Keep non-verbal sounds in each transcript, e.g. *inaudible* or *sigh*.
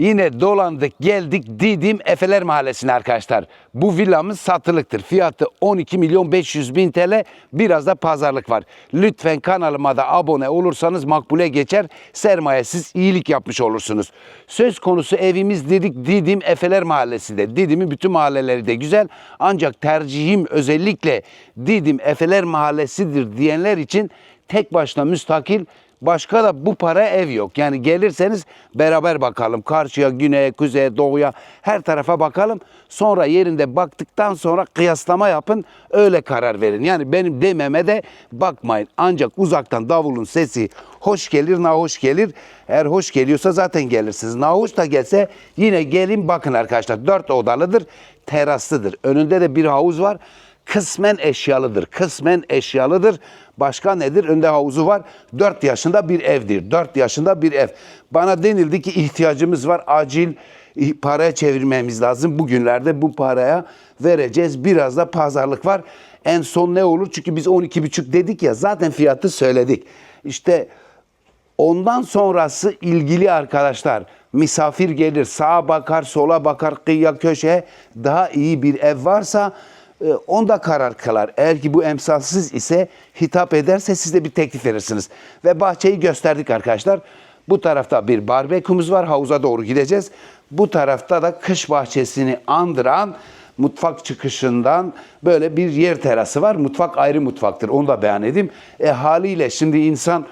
Yine dolandık geldik Didim Efeler Mahallesi'ne arkadaşlar. Bu villamız satılıktır. Fiyatı 12 milyon 500 bin TL. Biraz da pazarlık var. Lütfen kanalıma da abone olursanız makbule geçer. Sermayesiz iyilik yapmış olursunuz. Söz konusu evimiz dedik Didim Efeler Mahallesi'nde. Didim'in bütün mahalleleri de güzel. Ancak tercihim özellikle Didim Efeler Mahallesi'dir diyenler için tek başına müstakil Başka da bu para ev yok. Yani gelirseniz beraber bakalım. Karşıya, güneye, kuzeye, doğuya her tarafa bakalım. Sonra yerinde baktıktan sonra kıyaslama yapın. Öyle karar verin. Yani benim dememe de bakmayın. Ancak uzaktan davulun sesi hoş gelir, nahoş gelir. Eğer hoş geliyorsa zaten gelirsiniz. Nahoş da gelse yine gelin bakın arkadaşlar. Dört odalıdır, teraslıdır. Önünde de bir havuz var kısmen eşyalıdır. Kısmen eşyalıdır. Başka nedir? Önde havuzu var. 4 yaşında bir evdir. 4 yaşında bir ev. Bana denildi ki ihtiyacımız var. Acil paraya çevirmemiz lazım. Bugünlerde bu paraya vereceğiz. Biraz da pazarlık var. En son ne olur? Çünkü biz 12,5 dedik ya zaten fiyatı söyledik. İşte Ondan sonrası ilgili arkadaşlar misafir gelir sağa bakar sola bakar kıyıya köşeye daha iyi bir ev varsa onda karar kılar. Eğer ki bu emsalsiz ise hitap ederse siz de bir teklif verirsiniz. Ve bahçeyi gösterdik arkadaşlar. Bu tarafta bir barbekumuz var. Havuza doğru gideceğiz. Bu tarafta da kış bahçesini andıran mutfak çıkışından böyle bir yer terası var. Mutfak ayrı mutfaktır. Onu da beyan edeyim. E haliyle şimdi insan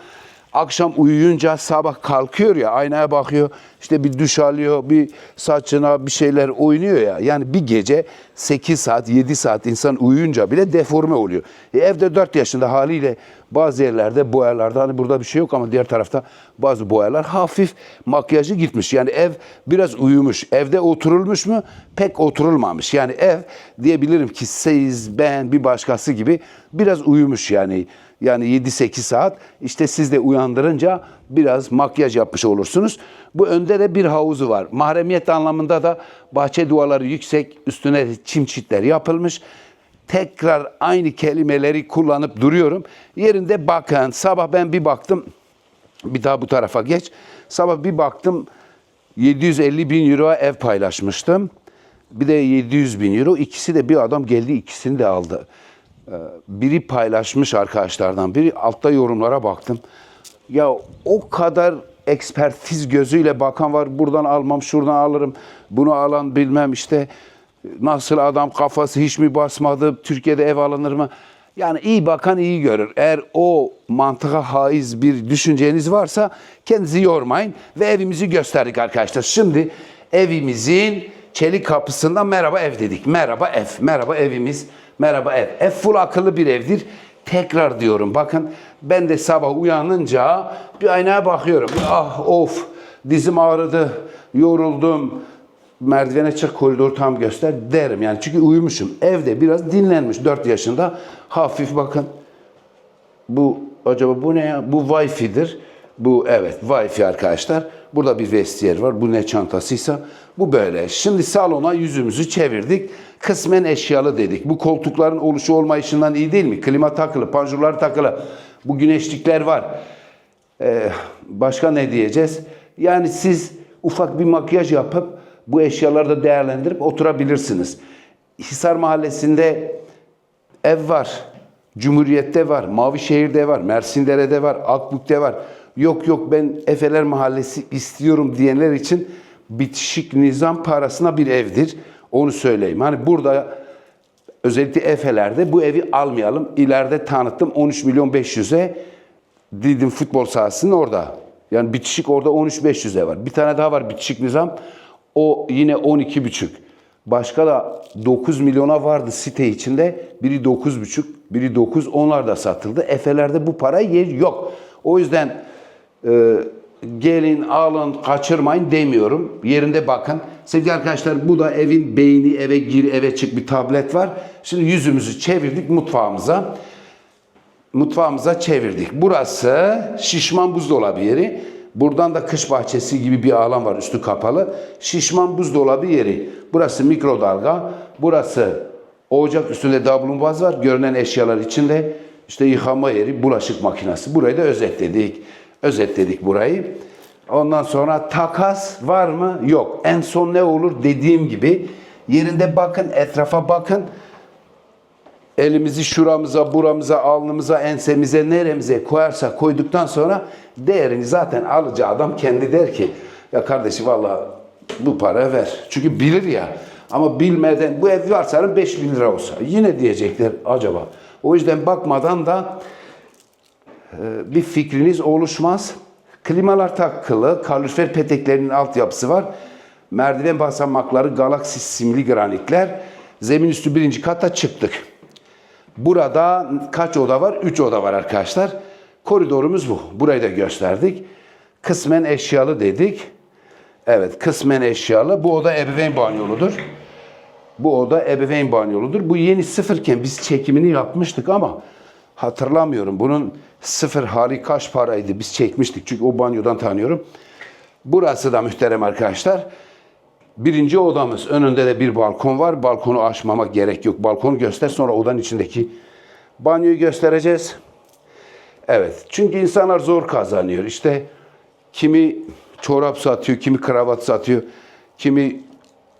akşam uyuyunca sabah kalkıyor ya aynaya bakıyor işte bir duş alıyor bir saçına bir şeyler oynuyor ya yani bir gece 8 saat 7 saat insan uyuyunca bile deforme oluyor. E evde 4 yaşında haliyle bazı yerlerde boyalarda hani burada bir şey yok ama diğer tarafta bazı boyalar hafif makyajı gitmiş. Yani ev biraz uyumuş. Evde oturulmuş mu? Pek oturulmamış. Yani ev diyebilirim ki siz ben bir başkası gibi biraz uyumuş yani. Yani 7-8 saat işte siz de uyandırınca biraz makyaj yapmış olursunuz. Bu önde de bir havuzu var. Mahremiyet anlamında da bahçe duvarları yüksek, üstüne çim çitler yapılmış. Tekrar aynı kelimeleri kullanıp duruyorum. Yerinde bakın. Sabah ben bir baktım. Bir daha bu tarafa geç. Sabah bir baktım 750 bin euro ev paylaşmıştım. Bir de 700 bin euro. İkisi de bir adam geldi ikisini de aldı. Biri paylaşmış arkadaşlardan biri altta yorumlara baktım. Ya o kadar ekspertiz gözüyle bakan var. Buradan almam, şuradan alırım. Bunu alan bilmem işte nasıl adam kafası hiç mi basmadı? Türkiye'de ev alınır mı? Yani iyi bakan iyi görür. Eğer o mantığa haiz bir düşünceniz varsa kendinizi yormayın ve evimizi gösterdik arkadaşlar. Şimdi evimizin çelik kapısından merhaba ev dedik. Merhaba ev, merhaba evimiz. Merhaba ev. Ev full akıllı bir evdir. Tekrar diyorum bakın ben de sabah uyanınca bir aynaya bakıyorum. Ah of dizim ağrıdı, yoruldum. Merdivene çık koridor tam göster derim yani çünkü uyumuşum. Evde biraz dinlenmiş 4 yaşında hafif bakın. Bu acaba bu ne ya? Bu Wi-Fi'dir. Bu evet Wi-Fi arkadaşlar. Burada bir vestiyer var. Bu ne çantasıysa bu böyle. Şimdi salona yüzümüzü çevirdik. Kısmen eşyalı dedik. Bu koltukların oluşu olmayışından iyi değil mi? Klima takılı, panjurlar takılı. Bu güneşlikler var. Ee, başka ne diyeceğiz? Yani siz ufak bir makyaj yapıp bu eşyaları da değerlendirip oturabilirsiniz. Hisar Mahallesi'nde ev var. Cumhuriyet'te var, Mavişehir'de var, Mersindere'de var, Akbük'te var. Yok yok ben Efeler Mahallesi istiyorum diyenler için bitişik nizam parasına bir evdir. Onu söyleyeyim. Hani burada özellikle Efeler'de bu evi almayalım. İleride tanıttım 13 milyon 500'e Didim futbol sahasının orada. Yani bitişik orada 13 500'e var. Bir tane daha var bitişik nizam. O yine 12 buçuk. Başka da 9 milyona vardı site içinde. Biri 9,5, biri 9. Onlar da satıldı. Efeler'de bu para yer yok. O yüzden e, gelin, alın, kaçırmayın demiyorum. Yerinde bakın. Sevgili arkadaşlar bu da evin beyni eve gir eve çık bir tablet var. Şimdi yüzümüzü çevirdik mutfağımıza. Mutfağımıza çevirdik. Burası şişman buzdolabı yeri. Buradan da kış bahçesi gibi bir alan var üstü kapalı. Şişman buzdolabı yeri. Burası mikrodalga. Burası ocak üstünde dablumbaz var. Görünen eşyalar içinde. İşte yıkama yeri, bulaşık makinesi. Burayı da özetledik. Özetledik burayı. Ondan sonra takas var mı? Yok. En son ne olur dediğim gibi yerinde bakın, etrafa bakın. Elimizi şuramıza, buramıza, alnımıza, ensemize, neremize koyarsa koyduktan sonra değerini zaten alacağı adam kendi der ki ya kardeşim valla bu para ver. Çünkü bilir ya. Ama bilmeden bu ev varsa 5 bin lira olsa yine diyecekler acaba. O yüzden bakmadan da bir fikriniz oluşmaz. Klimalar takılı, kalorifer peteklerinin altyapısı var. Merdiven basamakları galaksi simli granitler. Zemin üstü birinci kata çıktık. Burada kaç oda var? 3 oda var arkadaşlar. Koridorumuz bu. Burayı da gösterdik. Kısmen eşyalı dedik. Evet, kısmen eşyalı. Bu oda ebeveyn banyoludur. Bu oda ebeveyn banyoludur. Bu yeni sıfırken biz çekimini yapmıştık ama hatırlamıyorum. Bunun sıfır hali kaç paraydı biz çekmiştik. Çünkü o banyodan tanıyorum. Burası da muhterem arkadaşlar. Birinci odamız. Önünde de bir balkon var. Balkonu açmamak gerek yok. Balkonu göster sonra odanın içindeki banyoyu göstereceğiz. Evet. Çünkü insanlar zor kazanıyor. İşte kimi çorap satıyor, kimi kravat satıyor, kimi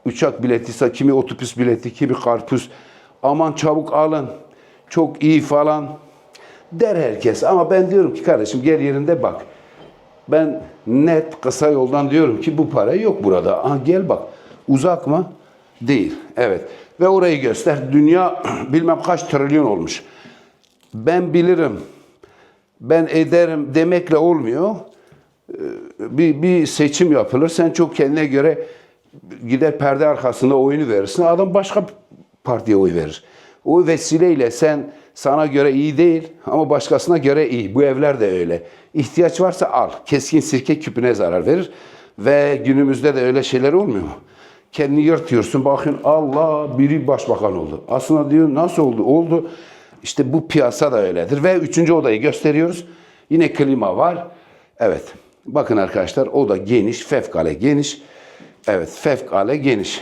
uçak bileti satıyor, kimi otobüs bileti, kimi karpuz. Aman çabuk alın. Çok iyi falan der herkes. Ama ben diyorum ki kardeşim gel yerinde bak. Ben net kısa yoldan diyorum ki bu para yok burada. Aha gel bak. Uzak mı? Değil. Evet. Ve orayı göster. Dünya *clears throat* bilmem kaç trilyon olmuş. Ben bilirim. Ben ederim demekle olmuyor. Ee, Bir, bir seçim yapılır. Sen çok kendine göre gider perde arkasında oyunu verirsin. Adam başka partiye oy verir. O vesileyle sen sana göre iyi değil ama başkasına göre iyi. Bu evler de öyle. İhtiyaç varsa al. Keskin sirke küpüne zarar verir. Ve günümüzde de öyle şeyler olmuyor mu? Kendini yırtıyorsun. Bakın Allah biri başbakan oldu. Aslında diyor nasıl oldu? Oldu. İşte bu piyasa da öyledir. Ve üçüncü odayı gösteriyoruz. Yine klima var. Evet. Bakın arkadaşlar o da geniş. Fevkale geniş. Evet fevkale geniş.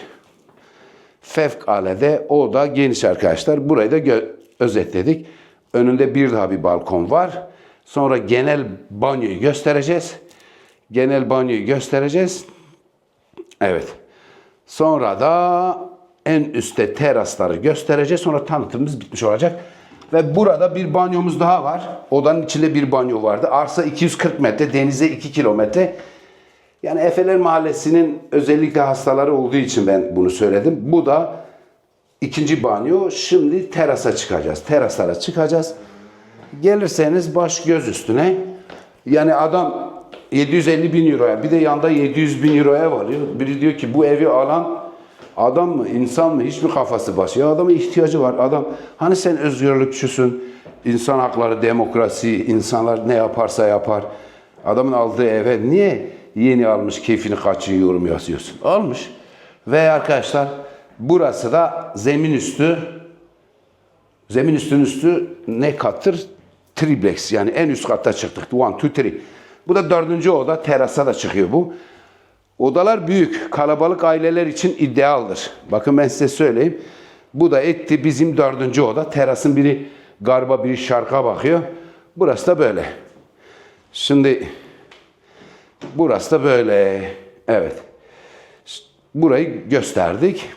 Fevkalade o da geniş arkadaşlar. Burayı da özetledik. Önünde bir daha bir balkon var. Sonra genel banyoyu göstereceğiz. Genel banyoyu göstereceğiz. Evet. Sonra da en üstte terasları göstereceğiz. Sonra tanıtımımız bitmiş olacak. Ve burada bir banyomuz daha var. Odanın içinde bir banyo vardı. Arsa 240 metre, denize 2 kilometre. Yani Efeler Mahallesi'nin özellikle hastaları olduğu için ben bunu söyledim. Bu da ikinci banyo. Şimdi terasa çıkacağız. Teraslara çıkacağız. Gelirseniz baş göz üstüne. Yani adam 750 bin euroya bir de yanda 700 bin euroya varıyor. Biri diyor ki bu evi alan adam mı insan mı hiçbir kafası başı. Ya adamın ihtiyacı var. Adam hani sen özgürlükçüsün. insan hakları, demokrasi, insanlar ne yaparsa yapar. Adamın aldığı eve niye yeni almış keyfini kaçıyor yorum yazıyorsun? Almış. Ve arkadaşlar burası da zemin üstü Zemin üstün üstü ne kattır? Triplex yani en üst katta çıktık. One, two, three. Bu da dördüncü oda. Terasa da çıkıyor bu. Odalar büyük. Kalabalık aileler için idealdir. Bakın ben size söyleyeyim. Bu da etti bizim dördüncü oda. Terasın biri garba biri şarka bakıyor. Burası da böyle. Şimdi burası da böyle. Evet. Burayı gösterdik.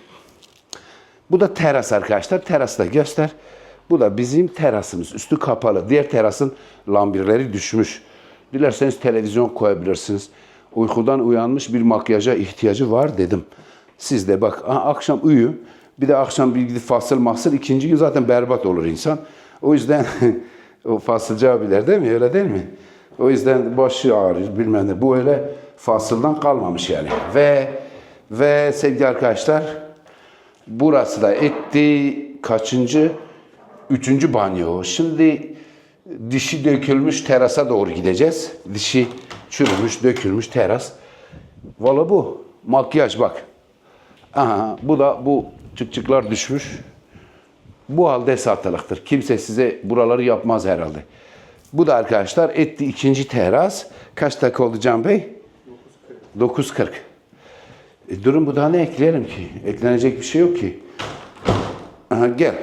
Bu da teras arkadaşlar. Terası da göster. Bu da bizim terasımız. Üstü kapalı. Diğer terasın lambirleri düşmüş. Dilerseniz televizyon koyabilirsiniz. Uykudan uyanmış bir makyaja ihtiyacı var dedim. Siz de bak akşam uyu. Bir de akşam bir gidip fasıl mahsıl. ikinci gün zaten berbat olur insan. O yüzden *laughs* o fasılcı abiler değil mi? Öyle değil mi? O yüzden başı ağrıyor bilmem ne. Bu öyle fasıldan kalmamış yani. Ve ve sevgili arkadaşlar Burası da etti kaçıncı? Üçüncü banyo. Şimdi dişi dökülmüş terasa doğru gideceğiz. Dişi çürümüş, dökülmüş teras. Valla bu. Makyaj bak. Aha, bu da bu çıkçıklar düşmüş. Bu halde satılıktır. Kimse size buraları yapmaz herhalde. Bu da arkadaşlar etti ikinci teras. Kaç dakika oldu Can Bey? 9.40. E, durum bu daha ne ekleyelim ki? Eklenecek bir şey yok ki. Aha, gel.